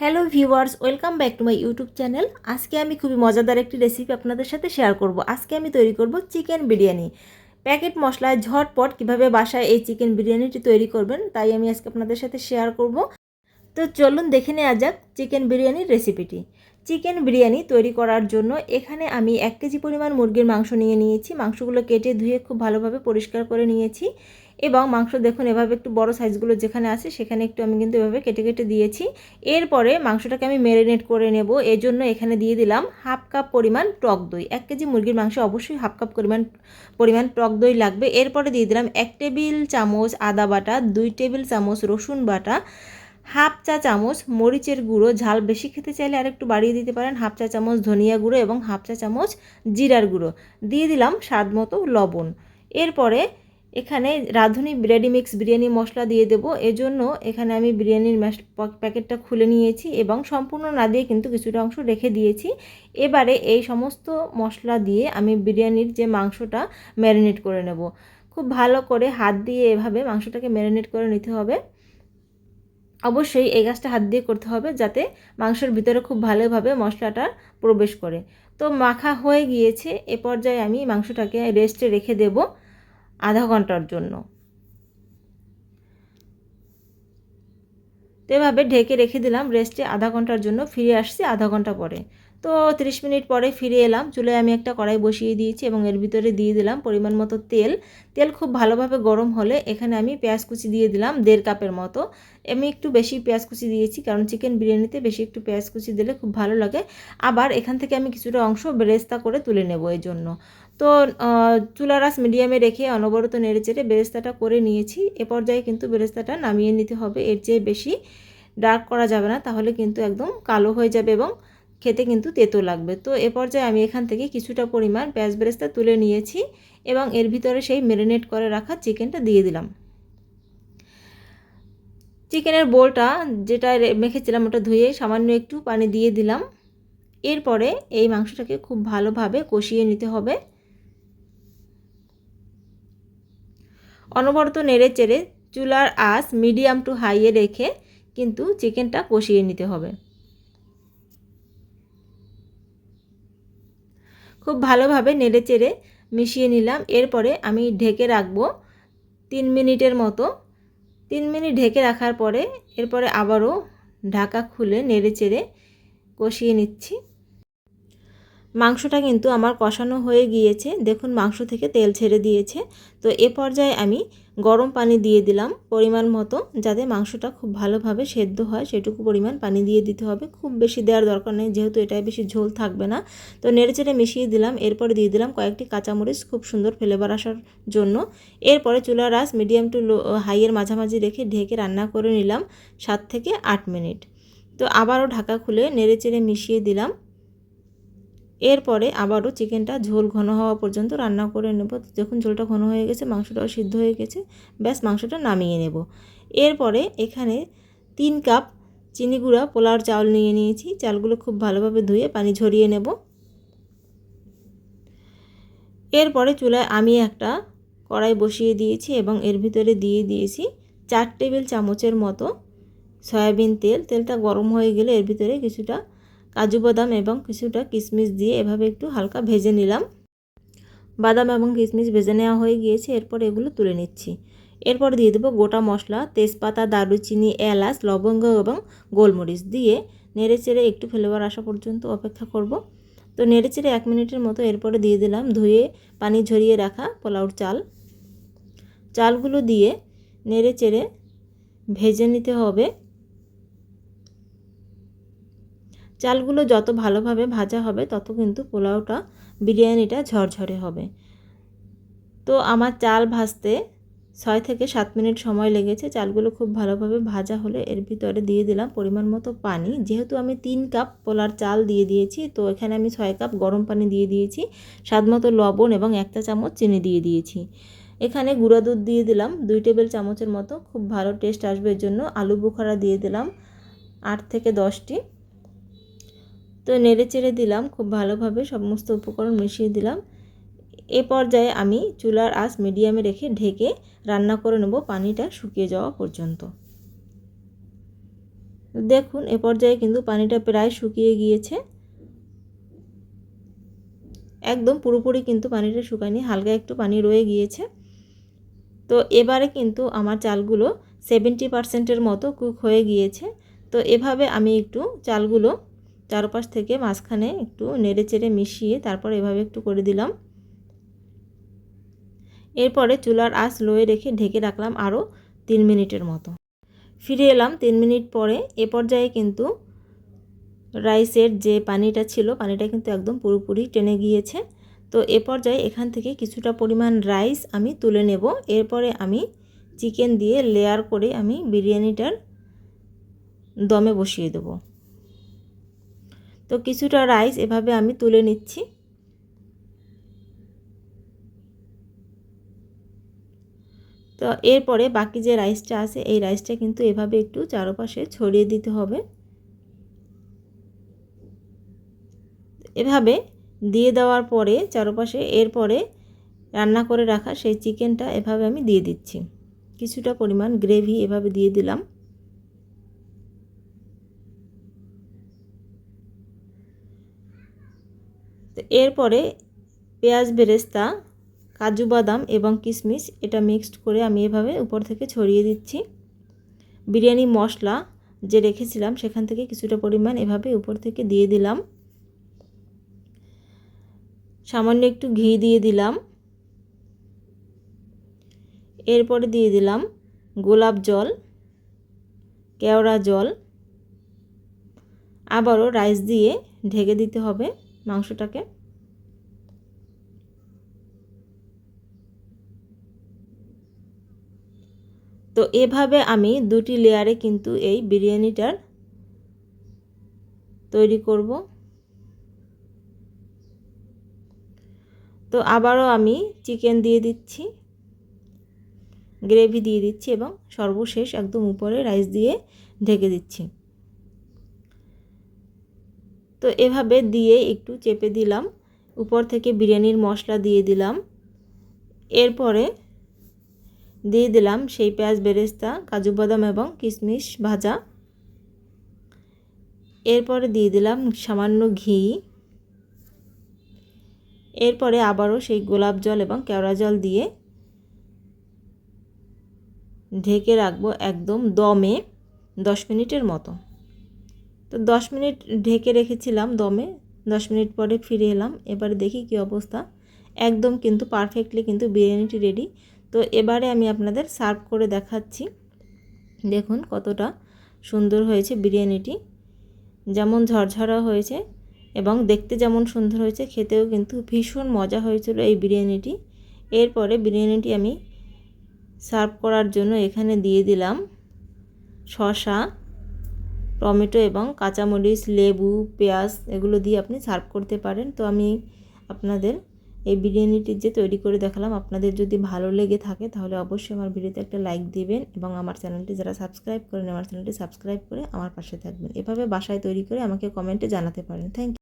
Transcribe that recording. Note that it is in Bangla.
Hello viewers, welcome back to my YouTube channel. আজকে আমি খুবই মজাদার একটি রেসিপি আপনাদের সাথে শেয়ার করব। আজকে আমি তৈরি করব চিকেন বিরিয়ানি। প্যাকেট মশলায় ঝটপট কীভাবে বাসায় এই চিকেন বিরিয়ানিটি তৈরি করবেন, তাই আমি আজকে আপনাদের সাথে শেয়ার করব। তো চলুন দেখে নেওয়া যাক চিকেন বিরিয়ানির রেসিপিটি চিকেন বিরিয়ানি তৈরি করার জন্য এখানে আমি এক কেজি পরিমাণ মুরগির মাংস নিয়ে নিয়েছি। মাংসগুলো কেটে ধুয়ে খুব ভালোভাবে পরিষ্কার করে নিয়েছি। এবং মাংস দেখুন, এভাবে একটু বড় সাইজগুলো যেখানে আছে সেখানে একটু আমি কিন্তু এভাবে কেটে কেটে দিয়েছি। এরপরে মাংসটাকে আমি ম্যারিনেট করে নেব। এজন্য এখানে দিয়ে দিলাম হাফ কাপ পরিমাণ টক দই। এক কেজি মুরগির মাংস অবশ্যই হাফ কাপ পরিমাণ পরিমাণ টক দই লাগবে। এরপরে দিয়ে দিলাম এক টেবিল চামচ আদা বাটা, দুই টেবিল চামচ রসুন বাটা, হাফ চা চামচ মরিচের গুঁড়ো। ঝাল বেশি খেতে চাইলে আর একটু বাড়িয়ে দিতে পারেন। হাফ চা চামচ ধনিয়া গুঁড়ো এবং হাফ চা চামচ জিরার গুঁড়ো। দিয়ে দিলাম স্বাদ মতো লবণ। এরপরে এখানে রাঁধুনি রেডি মিক্স বিরিয়ানি মশলা দিয়ে দেবো। এজন্য এখানে আমি বিরিয়ানির প্যাকেটটা খুলে নিয়েছি এবং সম্পূর্ণ না দিয়ে কিন্তু কিছুটা অংশ রেখে দিয়েছি। এবারে এই সমস্ত মশলা দিয়ে আমি বিরিয়ানির যে মাংসটা ম্যারিনেট করে নেব। খুব ভালো করে হাত দিয়ে এভাবে মাংসটাকে ম্যারিনেট করে নিতে হবে। অবশ্যই এই গাছটা হাত দিয়ে করতে হবে যাতে মাংসের ভিতরে খুব ভালোভাবে মশলাটা প্রবেশ করে। তো মাখা হয়ে গিয়েছে। এ পর্যায়ে আমি মাংসটাকে রেস্টে রেখে দেব। আধা ঘণ্টার জন্য। তো এভাবে ঢেকে রেখে দিলাম রেস্টে আধা ঘণ্টার জন্য ফিরে আসছি আধা ঘণ্টা পরে। তো 30 মিনিট পরে ফিরে এলাম চুলে আমি একটা কড়াই বসিয়ে দিয়েছি এবং এর ভিতরে দিয়ে দিলাম পরিমাণ মতো তেল। তেল খুব ভালোভাবে গরম হলে এখানে আমি পেঁয়াজ কুচি দিয়ে দিলাম দেড় কাপের মতো। আমি একটু বেশি পেঁয়াজ কুচি দিয়েছি কারণ চিকেন বিরিয়ানিতে বেশি একটু পেঁয়াজ কুচি দিলে খুব ভালো লাগে। আবার এখান থেকে আমি কিছুটা অংশ বেরেস্তা করে তুলে নেব এই জন্য তো চুলা চুলারাস মিডিয়ামে রেখে অনবরত নেড়ে চেড়ে বেরেস্তাটা করে নিয়েছি। এ পর্যায়ে কিন্তু বেরেস্তাটা নামিয়ে নিতে হবে। এর চেয়ে বেশি ডার্ক করা যাবে না, তাহলে কিন্তু একদম কালো হয়ে যাবে এবং খেতে কিন্তু তেতো লাগবে। তো, এ পর্যায়ে আমি এখান থেকে কিছুটা পরিমাণ পেঁয়াজ বেরেস্তা তুলে নিয়েছি এবং এর ভিতরে সেই ম্যারিনেট করে রাখা চিকেনটা দিয়ে দিলাম। চিকেনের বোলটা যেটা মেখেছিলাম ওটা ধুয়ে সামান্য একটু পানি দিয়ে দিলাম। এরপরে এই মাংসটাকে খুব ভালোভাবে কষিয়ে নিতে হবে। অনবরত নেড়ে চেড়ে চুলার আঁচ মিডিয়াম টু হাইয়ে রেখে কিন্তু চিকেনটা কষিয়ে নিতে হবে। খুব ভালোভাবে নেড়ে চেড়ে মিশিয়ে নিলাম। এরপরে আমি ঢেকে রাখব তিন মিনিটের মতো। তিন মিনিট ঢেকে রাখার পরে এরপরে আবারও ঢাকা খুলে নেড়ে চেড়ে কষিয়ে নিচ্ছি। মাংসটা কিন্তু আমার কষানো হয়ে গিয়েছে। দেখুন, মাংস থেকে তেল ছেড়ে দিয়েছে। তো এ পর্যায়ে আমি গরম পানি দিয়ে দিলাম পরিমাণ মতো, যাতে মাংসটা খুব ভালোভাবে সেদ্ধ হয়। সেটুকু পরিমাণ পানি দিয়ে দিতে হবে। খুব বেশি দেওয়ার দরকার নেই, যেহেতু এটায় বেশি ঝোল থাকবে না। তো নেড়েচেড়ে মিশিয়ে দিলাম। এরপরে দিয়ে দিলাম কয়েকটি কাঁচামরিচ খুব সুন্দর ফ্লেভার আসার জন্য। এরপরে চুলার রাস মিডিয়াম টু লো হাইয়ের মাঝামাঝি রেখে ঢেকে রান্না করে নিলাম সাত থেকে আট মিনিট। তো আবারও ঢাকা খুলে নেড়েচেড়ে মিশিয়ে দিলাম। এরপরে আবারও চিকেনটা ঝোল ঘন হওয়া পর্যন্ত রান্না করে নেব। যখন ঝোলটা ঘন হয়ে গেছে, মাংসটাও সিদ্ধ হয়ে গেছে, ব্যাস মাংসটা নামিয়ে নেব। এরপরে এখানে তিন কাপ চিনি গুঁড়া পোলার চাউল নিয়ে নিয়েছি। চালগুলো খুব ভালোভাবে ধুয়ে পানি ঝরিয়ে নেব। এরপরে চুলায় আমি একটা কড়াই বসিয়ে দিয়েছি এবং এর ভিতরে দিয়ে দিয়েছি চার টেবিল চামচের মতো সয়াবিন তেল। তেলটা গরম হয়ে গেলে এর ভিতরে কিছুটা কাজু বাদাম এবং কিছুটা কিশমিশ দিয়ে এভাবে একটু হালকা ভেজে নিলাম। বাদাম এবং কিশমিশ ভেজে নেওয়া হয়ে গিয়েছে, এরপর এগুলো তুলে নিচ্ছি। এরপর দিয়ে দেবো গোটা মশলা, তেজপাতা, দারুচিনি, এলাচ, লবঙ্গ এবং গোলমরিচ দিয়ে নেড়ে চেড়ে একটু ফ্লেভার আসা পর্যন্ত অপেক্ষা করব। তো নেড়ে চেড়ে এক মিনিটের মতো এরপরে দিয়ে দিলাম ধুয়ে পানি ঝরিয়ে রাখা পোলাউর চাল। চালগুলো দিয়ে নেড়ে চেড়ে ভেজে নিতে হবে। চালগুলো যত ভালোভাবে ভাজা হবে, তত কিন্তু পোলাওটা, বিরিয়ানিটা ঝরঝরে হবে। তো আমার চাল ভাজতে ছয় থেকে সাত মিনিট সময় লেগেছে। চালগুলো খুব ভালোভাবে ভাজা হলে এর ভিতরে দিয়ে দিলাম পরিমাণ মতো পানি। যেহেতু আমি তিন কাপ পোলার চাল দিয়ে দিয়েছি, তো এখানে আমি ছয় কাপ গরম পানি দিয়ে দিয়েছি, স্বাদ মতো লবণ এবং একটা চামচ চিনি দিয়ে দিয়েছি। এখানে গুঁড়া দুধ দিয়ে দিলাম, দুই টেবিল চামচের মতো। খুব ভালো টেস্ট আসবে এর জন্য। আলু বোখারা দিয়ে দিলাম, আট থেকে দশটি। তো নেড়ে চেড়ে দিলাম, খুব ভালোভাবে সমস্ত উপকরণ মিশিয়ে দিলাম। এ পর্যায়ে আমি চুলার আঁচ মিডিয়ামে রেখে ঢেকে রান্না করে নেব পানিটা শুকিয়ে যাওয়া পর্যন্ত। দেখুন, এ পর্যায়ে কিন্তু পানিটা প্রায় শুকিয়ে গিয়েছে। একদম পুরোপুরি কিন্তু পানিটা শুকায়নি, হালকা একটু পানি রয়ে গিয়েছে। তো এবারে কিন্তু আমার চালগুলো সেভেন্টি পারসেন্টের মতো কুক হয়ে গিয়েছে। তো এভাবে আমি একটু চালগুলো চারপাশ থেকে মাঝখানে একটু নেড়ে চেড়ে মিশিয়ে তারপর এভাবে একটু করে দিলাম। এরপরে চুলার আঁচ লোয়ে রেখে ঢেকে রাখলাম আরও তিন মিনিটের মতো। ফিরে এলাম তিন মিনিট পরে। এ পর্যায়ে কিন্তু রাইসের যে পানিটা ছিল, পানিটা কিন্তু একদম পুরোপুরি টেনে গিয়েছে। তো এ পর্যায়ে এখান থেকে কিছুটা পরিমাণ রাইস আমি তুলে নেব। এরপরে আমি চিকেন দিয়ে লেয়ার করে আমি বিরিয়ানিটার দমে বসিয়ে দেব। তো কিছুটা রাইস এভাবে আমি তুলে নিচ্ছি। তো এরপরে বাকি যে রাইসটা আছে, এই রাইসটা কিন্তু এভাবে একটু চারপাশে ছড়িয়ে দিতে হবে। এভাবে দিয়ে দেওয়ার পরে চারপাশে এরপরে রান্না করে রাখা সেই চিকেনটা এভাবে আমি দিয়ে দিচ্ছি। কিছুটা পরিমাণ গ্রেভি এভাবে দিয়ে দিলাম। এরপরে পেঁয়াজ, বেরেস্তা, কাজু বাদাম এবং কিশমিশ এটা মিক্সড করে আমি এভাবে উপর থেকে ছড়িয়ে দিচ্ছি। বিরিয়ানি মশলা যে রেখেছিলাম সেখান থেকে কিছুটা পরিমাণ এভাবে উপর থেকে দিয়ে দিলাম। সামান্য একটু ঘি দিয়ে দিলাম। এরপরে দিয়ে দিলাম গোলাপ জল, কেওড়া জল। আবারও রাইস দিয়ে ঢেকে দিতে হবে মাংসটাকে। তো এভাবে আমি দুটি লেয়ারে কিন্তু এই বিরিয়ানিটার তৈরি করব। তো আবারও আমি চিকেন দিয়ে দিচ্ছি, গ্রেভি দিয়ে দিচ্ছি এবং সর্বশেষ একদম উপরে রাইস দিয়ে ঢেকে দিচ্ছি। তো এভাবে দিয়ে একটু চেপে দিলাম, উপর থেকে বিরিয়ানির মশলা দিয়ে দিলাম। এরপরে দিয়ে দিলাম সেই পেঁয়াজ, বেরেস্তা, কাজু বাদাম এবং কিশমিশ ভাজা। এরপরে দিয়ে দিলাম সামান্য ঘি। এরপরে আবারও সেই গোলাপ জল এবং কেওড়া জল দিয়ে ঢেকে রাখব একদম দমে দশ মিনিটের মতো। তো দশ মিনিট ঢেকে রেখেছিলাম দমে, দশ মিনিট পরে ফিরে এলাম। এবারে দেখি কি অবস্থা। একদম কিন্তু পারফেক্টলি কিন্তু বিরিয়ানিটি রেডি তো এবারে আমি আপনাদের সার্ভ করে দেখাচ্ছি। দেখুন কতটা সুন্দর হয়েছে বিরিয়ানিটি। যেমন ঝরঝরা হয়েছে এবং দেখতে যেমন সুন্দর হয়েছে, খেতেও কিন্তু ভীষণ মজা হয়েছিল এই বিরিয়ানিটি। এরপরে বিরিয়ানিটি আমি সার্ভ করার জন্য এখানে দিয়ে দিলাম শশা টমেটো এবং কাঁচামরিচ, লেবু, পেঁয়াজ, এগুলো দিয়ে আপনি সার্ভ করতে পারেন। তো আমি আপনাদের এই বিরিয়ানিটি যে তৈরি করে দেখালাম, আপনাদের যদি ভালো লেগে থাকে তাহলে অবশ্যই আমার ভিডিওতে একটা লাইক দিবেন এবং আমার চ্যানেলটি যারা সাবস্ক্রাইব করেন আমার চ্যানেলটি সাবস্ক্রাইব করে আমার পাশে থাকবেন। এভাবে বাসায় তৈরি করে আমাকে কমেন্টে জানাতে পারেন। থ্যাংক